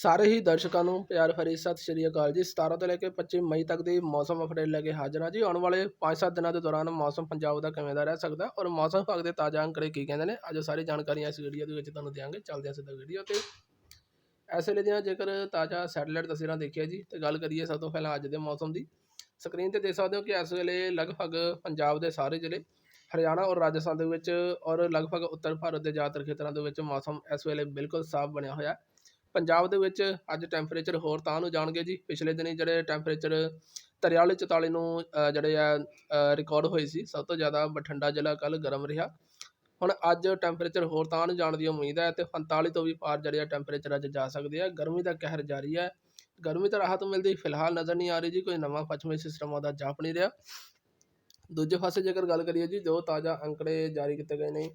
ਸਾਰੇ ਹੀ ਦਰਸ਼ਕਾਂ ਨੂੰ ਪਿਆਰ ਭਰੀ ਸਤਿ ਸ਼੍ਰੀ ਅਕਾਲ ਜੀ। 17 ਤੋਂ ਲੈ ਕੇ 25 ਮਈ ਤੱਕ ਦੀ ਮੌਸਮ ਅਪਡੇਟ ਲੈ ਕੇ ਹਾਜ਼ਰ ਹਾਂ ਜੀ। ਆਉਣ ਵਾਲੇ 5-7 ਦਿਨਾਂ ਦੇ ਦੌਰਾਨ ਮੌਸਮ ਪੰਜਾਬ ਦਾ ਕਿਵੇਂ ਦਾ ਰਹਿ ਸਕਦਾ ਔਰ ਮੌਸਮ ਵਿਭਾਗ ਦੇ ਤਾਜ਼ਾ ਅੰਕੜੇ ਕੀ ਕਹਿੰਦੇ ਨੇ, ਅੱਜ ਸਾਰੀ ਜਾਣਕਾਰੀਆਂ ਇਸ ਵੀਡੀਓ ਦੇ ਵਿੱਚ ਤੁਹਾਨੂੰ ਦਿਆਂਗੇ। ਚੱਲਦੇ ਹਾਂ ਸਿੱਧਾ ਵੀਡੀਓ ਤੇ। ਇਸ ਵੇਲੇ ਦੀਆਂ ਜੇਕਰ ਤਾਜ਼ਾ ਸੈਟੇਲਾਈਟ ਤਸਵੀਰਾਂ ਦੇਖੀਏ ਜੀ, ਤੇ ਗੱਲ ਕਰੀਏ ਸਭ ਤੋਂ ਪਹਿਲਾਂ ਅੱਜ ਦੇ ਮੌਸਮ ਦੀ, ਸਕਰੀਨ ਤੇ ਦੇਖ ਸਕਦੇ ਹੋ ਕਿ ਇਸ ਵੇਲੇ ਲਗਭਗ ਪੰਜਾਬ ਦੇ ਸਾਰੇ ਜ਼ਿਲ੍ਹੇ, ਹਰਿਆਣਾ ਔਰ ਰਾਜਸਥਾਨ ਦੇ ਵਿੱਚ ਔਰ ਲਗਭਗ ਉੱਤਰ ਭਾਰਤ ਦੇ ਜ਼ਿਆਦਾਤਰ ਖੇਤਰਾਂ ਦੇ ਵਿੱਚ ਮੌਸਮ ਇਸ ਵੇਲੇ ਬਿਲਕੁਲ ਸਾਫ਼ ਬਣਿਆ ਹੋਇਆ। ਹੈ ਪੰਜਾਬ ਦੇ ਵਿੱਚ ਅੱਜ ਟੈਂਪਰੇਚਰ ਹੋਰ ਤਾਂ ਨੂੰ ਜਾਣਗੇ ਜੀ। ਪਿਛਲੇ ਦਿਨੀ ਜਿਹੜੇ ਟੈਂਪਰੇਚਰ 43 44 ਨੂੰ ਜਿਹੜੇ ਆ ਰਿਕਾਰਡ ਹੋਏ ਸੀ, ਸਭ ਤੋਂ ਜ਼ਿਆਦਾ ਬਠਿੰਡਾ ਜ਼ਿਲ੍ਹਾ ਕੱਲ ਗਰਮ ਰਿਹਾ। ਹੁਣ ਅੱਜ ਟੈਂਪਰੇਚਰ ਹੋਰ ਤਾਂ ਨੂੰ ਜਾਣ ਦੀ ਉਮੀਦ ਹੈ ਤੇ 45 ਤੋਂ ਵੀ ਪਾਰ ਜਿਹੜੇ ਆ ਟੈਂਪਰੇਚਰ ਅੱਜ ਜਾ ਸਕਦੇ ਆ। ਗਰਮੀ ਦਾ ਕਹਿਰ ਜਾਰੀ ਹੈ। ਗਰਮੀ ਤੋਂ ਰਾਹਤ ਮਿਲਦੀ, ਫਿਲਹਾਲ ਨਜ਼ਰ ਨਹੀਂ ਆ ਰਹੀ ਜੀ, ਕੋਈ ਨਵਾਂ ਪੱਛਮੀ ਸਿਸਟਮ ਉਹਦਾ ਜਾਪ ਨਹੀਂ ਰਿਹਾ। ਦੂਜੇ ਪਾਸੇ ਜੇਕਰ ਗੱਲ ਕਰੀਏ ਜੀ, ਜੋ ਤਾਜ਼ਾ ਅੰਕੜੇ ਜਾਰੀ ਕੀਤੇ ਗਏ ਨੇ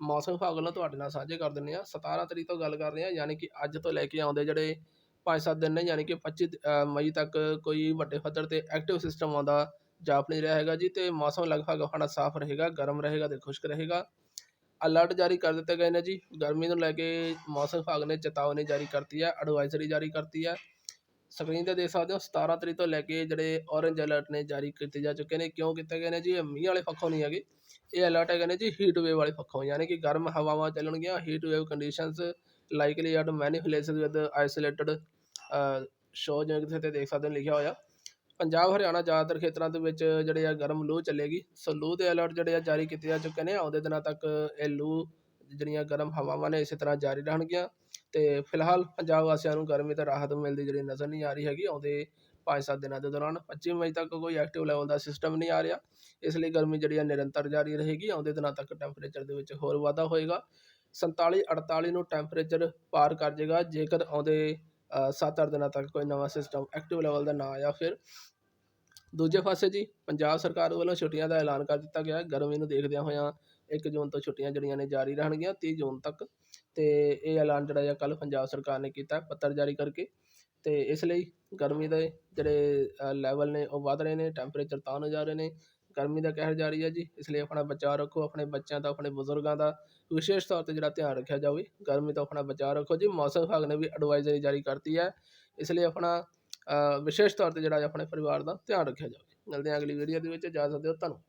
ਮੌਸਮ ਵਿਭਾਗ ਵੱਲੋਂ ਤੁਹਾਡੇ ਨਾਲ ਸਾਂਝੇ ਕਰ ਦਿੰਦੇ ਆ 17 ਤਰੀਕ ਤੋਂ ਗੱਲ ਕਰ ਰਹੇ ਆ ਯਾਨੀ ਕਿ ਅੱਜ ਤੋਂ ਲੈ ਕੇ ਆਉਂਦੇ ਜਿਹੜੇ 5-7 ਦਿਨ ਨੇ, ਯਾਨੀ ਕਿ 25 ਮਈ ਤੱਕ ਕੋਈ ਵੱਡੇ ਪੱਧਰ ਤੇ ਐਕਟਿਵ ਸਿਸਟਮ ਆਉਂਦਾ ਜਾਪ ਨਹੀਂ ਰਹੇਗਾ ਜੀ ਤੇ ਮੌਸਮ ਲਗਭਗ ਆਪਣਾ ਸਾਫ਼ ਰਹੇਗਾ, ਗਰਮ ਰਹੇਗਾ ਤੇ ਖੁਸ਼ਕ ਰਹੇਗਾ। ਅਲਰਟ ਜਾਰੀ ਕਰ ਦਿੱਤੇ ਗਏ ਨੇ ਜੀ। ਗਰਮੀ ਨੂੰ ਲੈ ਕੇ ਮੌਸਮ ਵਿਭਾਗ ਨੇ ਚੇਤਾਵਨੀ ਜਾਰੀ ਕਰਤੀ ਹੈ ਐਡਵਾਈਜ਼ਰੀ ਜਾਰੀ ਕਰਤੀ ਹੈ। ਸਕਰੀਨ ਤੇ ਦੇਖ ਸਕਦੇ ਹੋ 17 ਤਰੀਕ ਤੋਂ ਲੈ ਕੇ ਜਿਹੜੇ ਔਰੇਂਜ ਅਲਰਟ ਨੇ ਜਾਰੀ ਕੀਤੇ ਜਾ ਚੁੱਕੇ ਨੇ। ਕਿਉਂ ਕੀਤੇ ਗਏ ਨੇ ਜੀ? ਇਹ ਮੀਂਹ ਵਾਲੇ ਪੱਖੋਂ ਨਹੀਂ ਹੈਗੇ। ਇਹ ਅਲਰਟ ਹੈਗੇ ਨੇ ਜੀ ਹੀਟ ਵੇਵ ਵਾਲੇ ਪੱਖੋਂ, ਯਾਨੀ ਕਿ ਗਰਮ ਹਵਾਵਾਂ ਚੱਲਣਗੀਆਂ heat wave conditions likely at many places with isolated show ਜਿਵੇਂ ਕਿਸੇ ਤੇ ਦੇਖ ਸਕਦੇ ਹੋ ਲਿਖਿਆ ਹੋਇਆ। ਪੰਜਾਬ, ਹਰਿਆਣਾ ਜ਼ਿਆਦਾਤਰ ਖੇਤਰਾਂ ਦੇ ਵਿੱਚ ਜਿਹੜੇ ਆ ਗਰਮ ਲੂ ਚੱਲੇਗੀ। ਸੋ ਲੂ ਦੇ ਅਲਰਟ ਜਿਹੜੇ ਆ ਜਾਰੀ ਕੀਤੇ ਜਾ ਚੁੱਕੇ ਨੇ। ਆਉਂਦੇ ਦਿਨਾਂ ਤੱਕ ਇਹ ਲੂ ਜਿਹੜੀਆਂ ਗਰਮ ਹਵਾਵਾਂ ਨੇ ਇਸੇ ਤਰ੍ਹਾਂ ਜਾਰੀ ਰਹਿਣਗੀਆਂ। ਤੇ ਫਿਲਹਾਲ ਪੰਜਾਬ ਵਾਸੀਆਂ ਨੂੰ ਗਰਮੀ ਤੋਂ ਰਾਹਤ ਮਿਲਦੀ ਜਿਹੜੀ ਨਜ਼ਰ ਨਹੀਂ ਆ ਰਹੀ ਹੈਗੀ, ਆਉਂਦੇ 5-7 ਦਿਨਾਂ ਦੇ ਦੌਰਾਨ 25 ਮਈ ਤੱਕ ਕੋਈ ਐਕਟਿਵ ਲੈਵਲ ਦਾ ਸਿਸਟਮ ਨਹੀਂ ਆ ਰਿਹਾ, ਇਸ ਲਈ ਗਰਮੀ ਜਿਹੜੀ ਆ ਨਿਰੰਤਰ ਜਾਰੀ ਰਹੇਗੀ, ਆਉਂਦੇ ਦਿਨਾਂ ਤੱਕ ਟੈਂਪਰੇਚਰ ਦੇ ਵਿੱਚ ਹੋਰ ਵਾਧਾ ਹੋਏਗਾ 47 48 ਨੂੰ ਟੈਂਪਰੇਚਰ ਪਾਰ ਕਰ ਜਾਏਗਾ, ਜੇਕਰ ਆਉਂਦੇ 7-8 ਦਿਨਾਂ ਤੱਕ ਕੋਈ ਨਵਾਂ ਸਿਸਟਮ ਐਕਟਿਵ ਲੈਵਲ ਦਾ ਨਾ ਆਇਆ ਫਿਰ ਦੂਜੇ ਪਾਸੇ ਜੀ, ਪੰਜਾਬ ਸਰਕਾਰ ਵੱਲੋਂ ਛੁੱਟੀਆਂ ਦਾ ਐਲਾਨ ਕਰ ਦਿੱਤਾ ਗਿਆ ਹੈ। ਗਰਮੀ ਨੂੰ ਦੇਖਦਿਆਂ ਹੋਇਆਂ 1 ਜੂਨ ਤੋਂ ਛੁੱਟੀਆਂ ਜਿਹੜੀਆਂ ਨੇ ਜਾਰੀ ਰਹਿਣਗੀਆਂ 30 ਜੂਨ ਤੱਕ ਅਤੇ ਇਹ ਐਲਾਨ ਜਿਹੜਾ ਆ ਕੱਲ੍ਹ ਪੰਜਾਬ ਸਰਕਾਰ ਨੇ ਕੀਤਾ ਪੱਤਰ ਜਾਰੀ ਕਰਕੇ ਅਤੇ ਇਸ ਲਈ ਗਰਮੀ ਦੇ ਜਿਹੜੇ ਲੈਵਲ ਨੇ ਉਹ ਵੱਧ ਰਹੇ ਨੇ ਟੈਂਪਰੇਚਰ ਤਾਂ ਨੂੰ ਜਾ ਰਹੇ ਨੇ, ਗਰਮੀ ਦਾ ਕਹਿਰ ਜਾਰੀ ਹੈ ਜੀ, ਇਸ ਲਈ ਆਪਣਾ ਬਚਾਅ ਰੱਖੋ, ਆਪਣੇ ਬੱਚਿਆਂ ਦਾ, ਆਪਣੇ ਬਜ਼ੁਰਗਾਂ ਦਾ ਵਿਸ਼ੇਸ਼ ਤੌਰ ਤੇ ਜਿਹੜਾ ਧਿਆਨ ਰੱਖਿਆ ਜਾਵੇ, ਗਰਮੀ ਤੋਂ ਆਪਣਾ ਬਚਾਅ ਰੱਖੋ ਜੀ, ਮੌਸਮ ਵਿਭਾਗ ਨੇ ਵੀ ਐਡਵਾਈਜ਼ਰੀ ਜਾਰੀ ਕਰਤੀ ਹੈ ਇਸ ਲਈ ਆਪਣਾ ਵਿਸ਼ੇਸ਼ ਤੌਰ ਤੇ ਜਿਹੜਾ ਆਪਣੇ ਪਰਿਵਾਰ ਦਾ ਧਿਆਨ ਰੱਖਿਆ ਜਾਵੇ। ਮਿਲਦੇ ਹਾਂ ਅਗਲੀ ਵੀਡੀਓ ਦੇ ਵਿੱਚ ਜਾ ਸਕਦੇ ਹੋ ਧੰਨਵਾਦ।